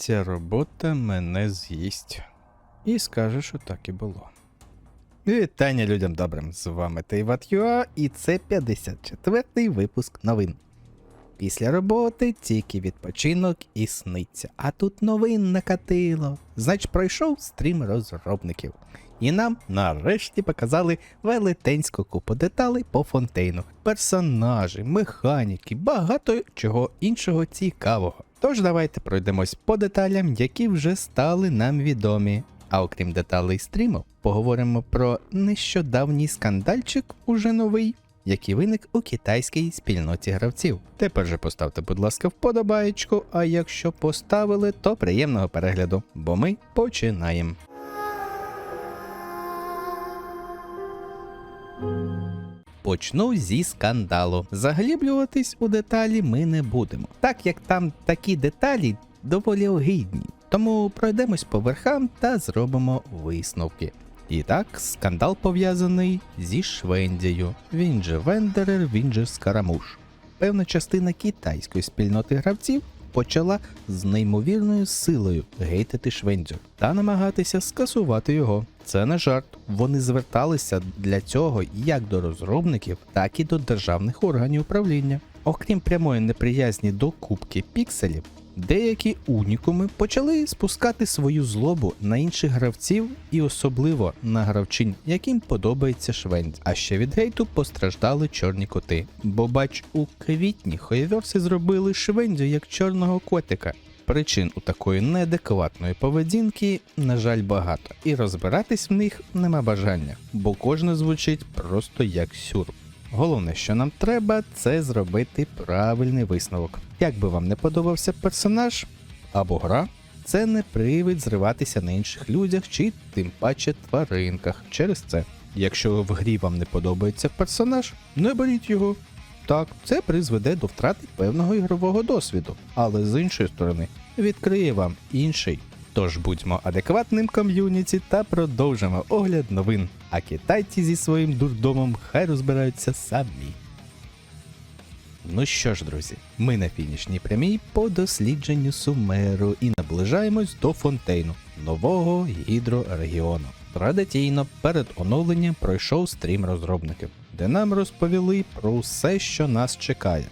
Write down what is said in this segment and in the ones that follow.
Ця робота мене з'їсть. І скаже, що так і було. Вітання людям добрим! З вами Тейват.ua і це 54-й випуск новин. Після роботи тільки відпочинок і сниться. А тут новин накатило. Значить, пройшов стрім розробників. І нам нарешті показали велетенську купу деталей по фонтейну, персонажі, механіки, багато чого іншого цікавого. Тож давайте пройдемось по деталям, які вже стали нам відомі. А окрім деталей стріму, поговоримо про нещодавній скандальчик, уже новий, який виник у китайській спільноті гравців. Тепер же поставте, будь ласка, вподобаєчку, а якщо поставили, то приємного перегляду, бо ми починаємо. Почну зі скандалу. Загліблюватись у деталі ми не будемо, так як там такі деталі доволі огидні. Тому пройдемось по верхам та зробимо висновки. І так, скандал пов'язаний зі Швендією. Він же Вендерер, він же Скарамуш. Певна частина китайської спільноти гравців почала з неймовірною силою гейтити Швендзю та намагатися скасувати його. Це не жарт. Вони зверталися для цього як до розробників, так і до державних органів управління. Окрім прямої неприязні до кубки пікселів, деякі унікуми почали спускати свою злобу на інших гравців і особливо на гравчинь, яким подобається Швендь. А ще від гейту постраждали чорні коти. Бо бач, у квітні хойверси зробили Швендю як чорного котика. Причин у такої неадекватної поведінки, на жаль, багато, і розбиратись в них нема бажання, бо кожне звучить просто як сюр. Головне, що нам треба, це зробити правильний висновок. Як би вам не подобався персонаж або гра, це не привід зриватися на інших людях чи тим паче тваринках через це. Якщо в грі вам не подобається персонаж, не беріть його. Так, це призведе до втрати певного ігрового досвіду, але з іншої сторони відкриє вам інший. Тож будьмо адекватним ком'юніті та продовжимо огляд новин. А китайці зі своїм дурдомом хай розбираються самі. Ну що ж, друзі, ми на фінішній прямій по дослідженню Сумеру і наближаємось до фонтейну нового гідрорегіону. Традиційно перед оновленням пройшов стрім розробників, де нам розповіли про все, що нас чекає.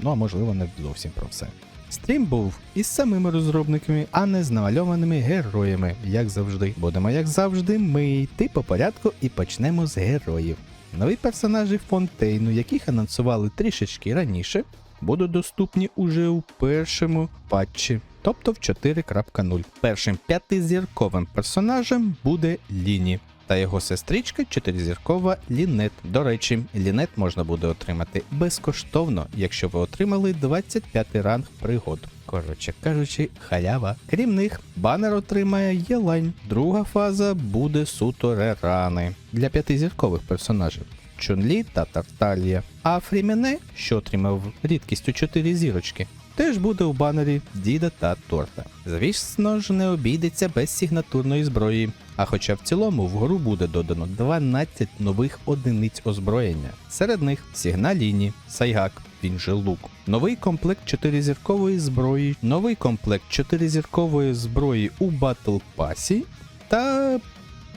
Ну а можливо, не зовсім про все. Стрім був із самими розробниками, а не з намальованими героями, як завжди. Будемо, як завжди, ми йти по порядку і почнемо з героїв. Нові персонажі Фонтейну, яких анонсували трішечки раніше, будуть доступні уже у першому патчі, тобто в 4.0. Першим п'ятизірковим персонажем буде Ліні. Та його сестричка чотиризіркова Лінет. До речі, Лінет можна буде отримати безкоштовно, якщо ви отримали 25 ранг пригод. Коротше кажучи, халява. Крім них, банер отримає Єлань. Друга фаза буде суто рерани для п'ятизіркових персонажів. Чунлі та Тарталія. А Фрімене, що отримав рідкістю 4 зірочки, теж буде у банері Діда та Торта. Звісно ж, не обійдеться без сигнатурної зброї. А хоча в цілому в гру буде додано 12 нових одиниць озброєння. Серед них сигналіні, сайгак, він же лук, новий комплект 4-зіркової зброї, новий комплект 4-зіркової зброї у Батл Пасі та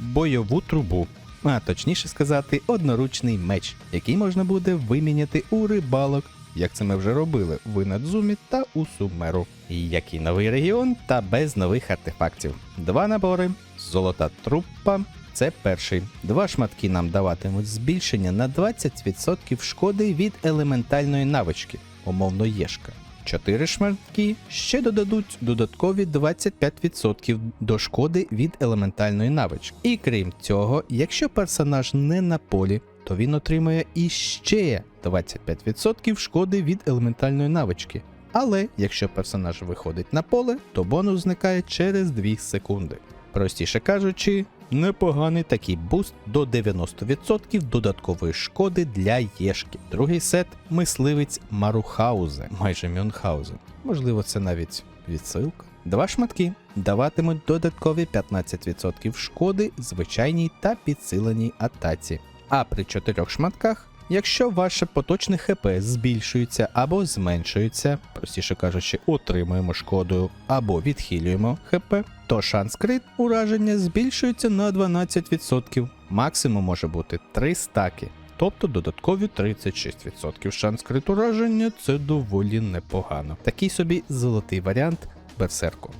бойову трубу. А точніше сказати, одноручний меч, який можна буде виміняти у рибалок, як це ми вже робили в Інадзумі та у Сумеру. І який новий регіон та без нових артефактів. Два набори, золота труппа. Це перший. Два шматки нам даватимуть збільшення на 20% шкоди від елементальної навички, умовно єшка. Чотири шматки ще додадуть додаткові 25% до шкоди від елементальної навички. І крім цього, якщо персонаж не на полі, то він отримує іще 25% шкоди від елементальної навички. Але якщо персонаж виходить на поле, то бонус зникає через 2 секунди. Простіше кажучи, непоганий такий буст до 90% додаткової шкоди для Єшки. Другий сет мисливець Марухаузе, майже Мюнхгаузен. Можливо, це навіть відсилка. Два шматки даватимуть додаткові 15% шкоди звичайній та підсиленій атаці. А при чотирьох шматках Якщо ваше поточне ХП збільшується або зменшується, простіше кажучи, отримуємо шкоду або відхилюємо ХП, то шанс крит ураження збільшується на 12%. Максимум може бути 3 стаки. Тобто додаткові 36% шанс крит ураження це доволі непогано. Такий собі золотий варіант берсерку.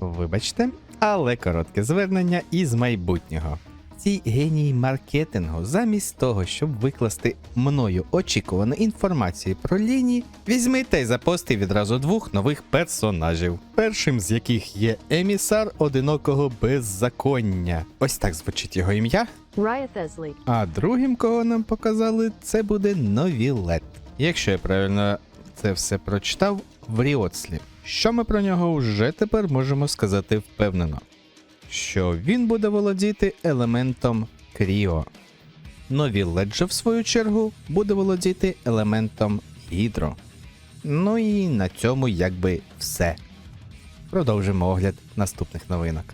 Вибачте, але коротке звернення із майбутнього. Ці генії маркетингу, замість того, щоб викласти мною очікувану інформацію про лінії, візьми та й запости відразу двох нових персонажів, першим з яких є емісар одинокого беззаконня. Ось так звучить його ім'я. Esley. А другим, кого нам показали, це буде Новілет. Якщо я правильно це все прочитав, в Ріоцлі. Що ми про нього вже тепер можемо сказати впевнено? Що він буде володіти елементом Кріо. Новілет же, в свою чергу, буде володіти елементом Гідро. Ну і на цьому якби все. Продовжимо огляд наступних новинок.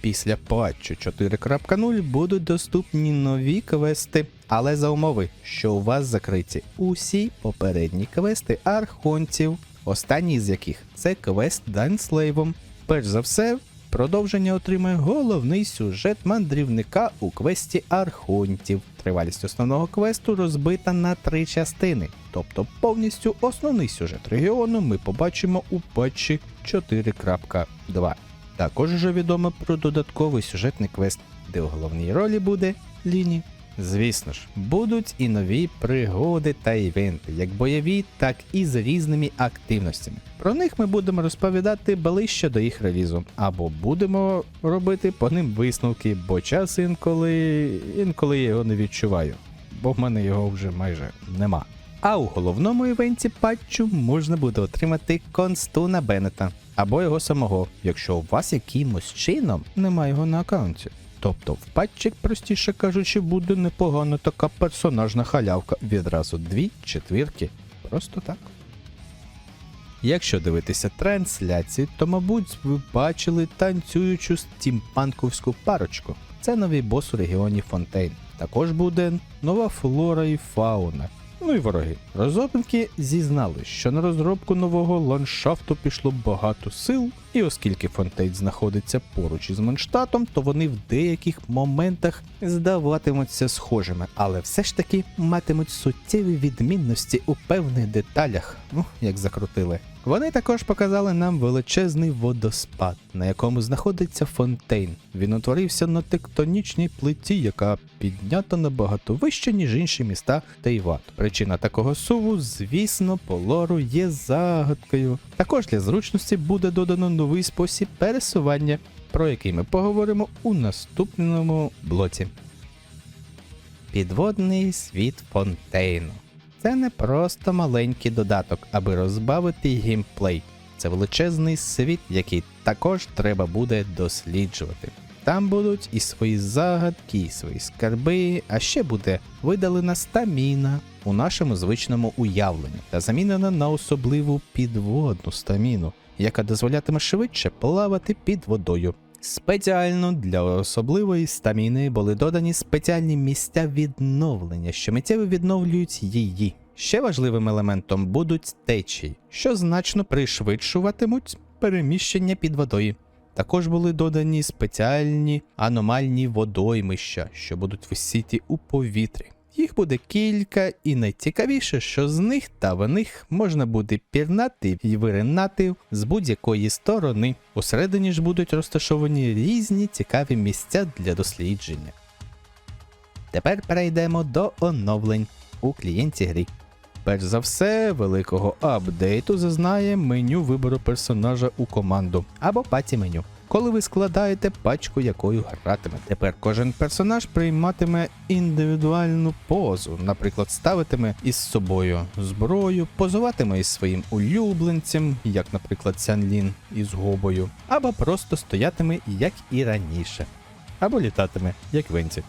Після патчу 4.0 будуть доступні нові квести, але за умови, що у вас закриті усі попередні квести архонтів, останній з яких це квест Дань Слейвом. Перш за все, продовження отримає головний сюжет мандрівника у квесті архонтів. Тривалість основного квесту розбита на три частини, тобто повністю основний сюжет регіону ми побачимо у патчі 4.2. Також вже відомо про додатковий сюжетний квест, де у головній ролі буде Ліні. Звісно ж, будуть і нові пригоди та івенти, як бойові, так і з різними активностями. Про них ми будемо розповідати ближче до їх релізу, або будемо робити по ним висновки, бо час інколи інколи я його не відчуваю, бо в мене його вже майже нема. А у головному івенті патчу можна буде отримати Констуна Беннета або його самого, якщо у вас якимось чином немає його на аккаунті. Тобто в патчі, простіше кажучи, буде непогана така персонажна халявка. Відразу дві четвірки. Просто так. Якщо дивитися трансляції, то, мабуть, ви бачили танцюючу стімпанковську парочку. Це новий бос у регіоні Фонтейн. Також буде нова флора і фауна. Ну і вороги. Розробники зізнали, що на розробку нового ландшафту пішло багато сил, і оскільки Фонтейт знаходиться поруч із Манштатом, то вони в деяких моментах здаватимуться схожими, але все ж таки матимуть суттєві відмінності у певних деталях, ну як закрутили. Вони також показали нам величезний водоспад, на якому знаходиться фонтейн. Він утворився на тектонічній плиті, яка піднята набагато вище, ніж інші міста Тейват. Причина такого суву, звісно, по лору є загадкою. Також для зручності буде додано новий спосіб пересування, про який ми поговоримо у наступному блоці. Підводний світ фонтейну. Це не просто маленький додаток, аби розбавити геймплей. Це величезний світ, який також треба буде досліджувати. Там будуть і свої загадки, і свої скарби, а ще буде видалена стаміна у нашому звичному уявленні та замінена на особливу підводну стаміну, яка дозволятиме швидше плавати під водою. Спеціально для особливої стаміни були додані спеціальні місця відновлення, що миттєво відновлюють її. Ще важливим елементом будуть течії, що значно пришвидшуватимуть переміщення під водою. Також були додані спеціальні аномальні водоймища, що будуть висіти у повітрі. Їх буде кілька, і найцікавіше, що з них та в них можна буде пірнати і виринати з будь-якої сторони. Усередині ж будуть розташовані різні цікаві місця для дослідження. Тепер перейдемо до оновлень у клієнті гри. Перш за все, великого апдейту зазнає меню вибору персонажа у команду або паті меню. Коли ви складаєте пачку, якою гратиме. Тепер кожен персонаж прийматиме індивідуальну позу, наприклад, ставитиме із собою зброю, позуватиме із своїм улюбленцем, як, наприклад, Сянлін із гобою, або просто стоятиме, як і раніше, або літатиме, як Венці.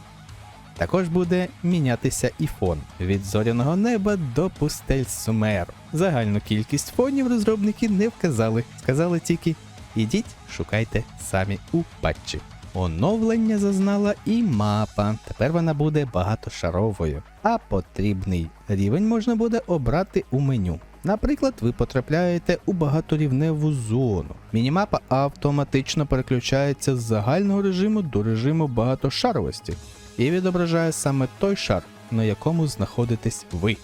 Також буде мінятися і фон від зоряного неба до пустель Сумеру. Загальну кількість фонів розробники не вказали, сказали тільки ідіть, шукайте самі у патчі. Оновлення зазнала і мапа. Тепер вона буде багатошаровою, а потрібний рівень можна буде обрати у меню. Наприклад, ви потрапляєте у багаторівневу зону. Мінімапа автоматично переключається з загального режиму до режиму багатошаровості і відображає саме той шар, на якому знаходитесь ви.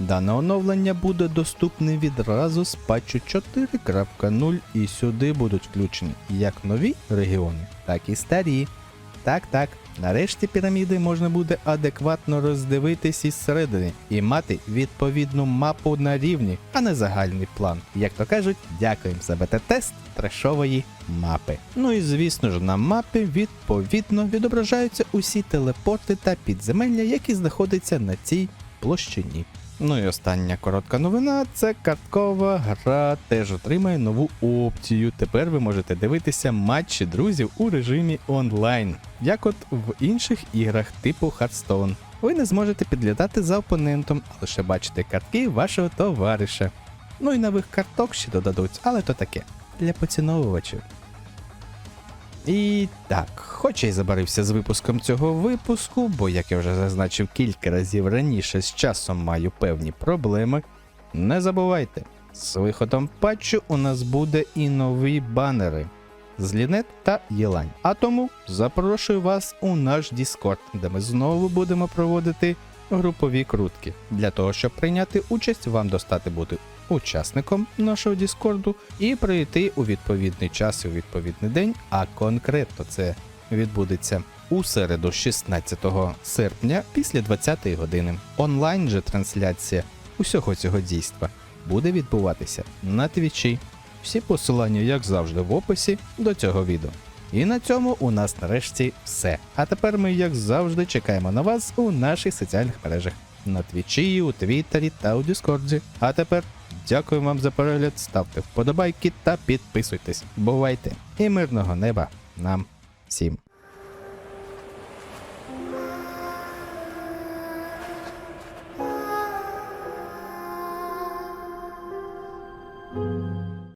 Дане оновлення буде доступне відразу з патчу 4.0 і сюди будуть включені як нові регіони, так і старі. Так, так, нарешті піраміди можна буде адекватно роздивитись із середини і мати відповідну мапу на рівні, а не загальний план. Як то кажуть, дякуємо за бета-тест трешової мапи. Ну і звісно ж, на мапі відповідно відображаються усі телепорти та підземелля, які знаходяться на цій площині. Ну і остання коротка новина це карткова гра теж отримає нову опцію. Тепер ви можете дивитися матчі друзів у режимі онлайн, як от в інших іграх типу Hearthstone. Ви не зможете підглядати за опонентом, а лише бачити картки вашого товариша. Ну і нових карток ще додадуть, але то таке для поціновувачів. І так, хоч я й забарився з випуском цього випуску, бо, як я вже зазначив кілька разів раніше, з часом маю певні проблеми. Не забувайте, з виходом патчу у нас буде і нові банери з Лінет та Єлань. А тому запрошую вас у наш Discord, де ми знову будемо проводити групові крутки. Для того, щоб прийняти участь, вам достати бути учасником нашого Діскорду і прийти у відповідний час і у відповідний день, а конкретно це відбудеться у середу, 16 серпня, після 20-ї години. Онлайн же трансляція усього цього дійства буде відбуватися на твічі. Всі посилання, як завжди, в описі до цього відео. І на цьому у нас нарешті все. А тепер ми, як завжди, чекаємо на вас у наших соціальних мережах на Твічі, у Твіттері та у Діскорді. А тепер дякую вам за перегляд, ставте вподобайки та підписуйтесь. Бувайте і мирного неба нам всім.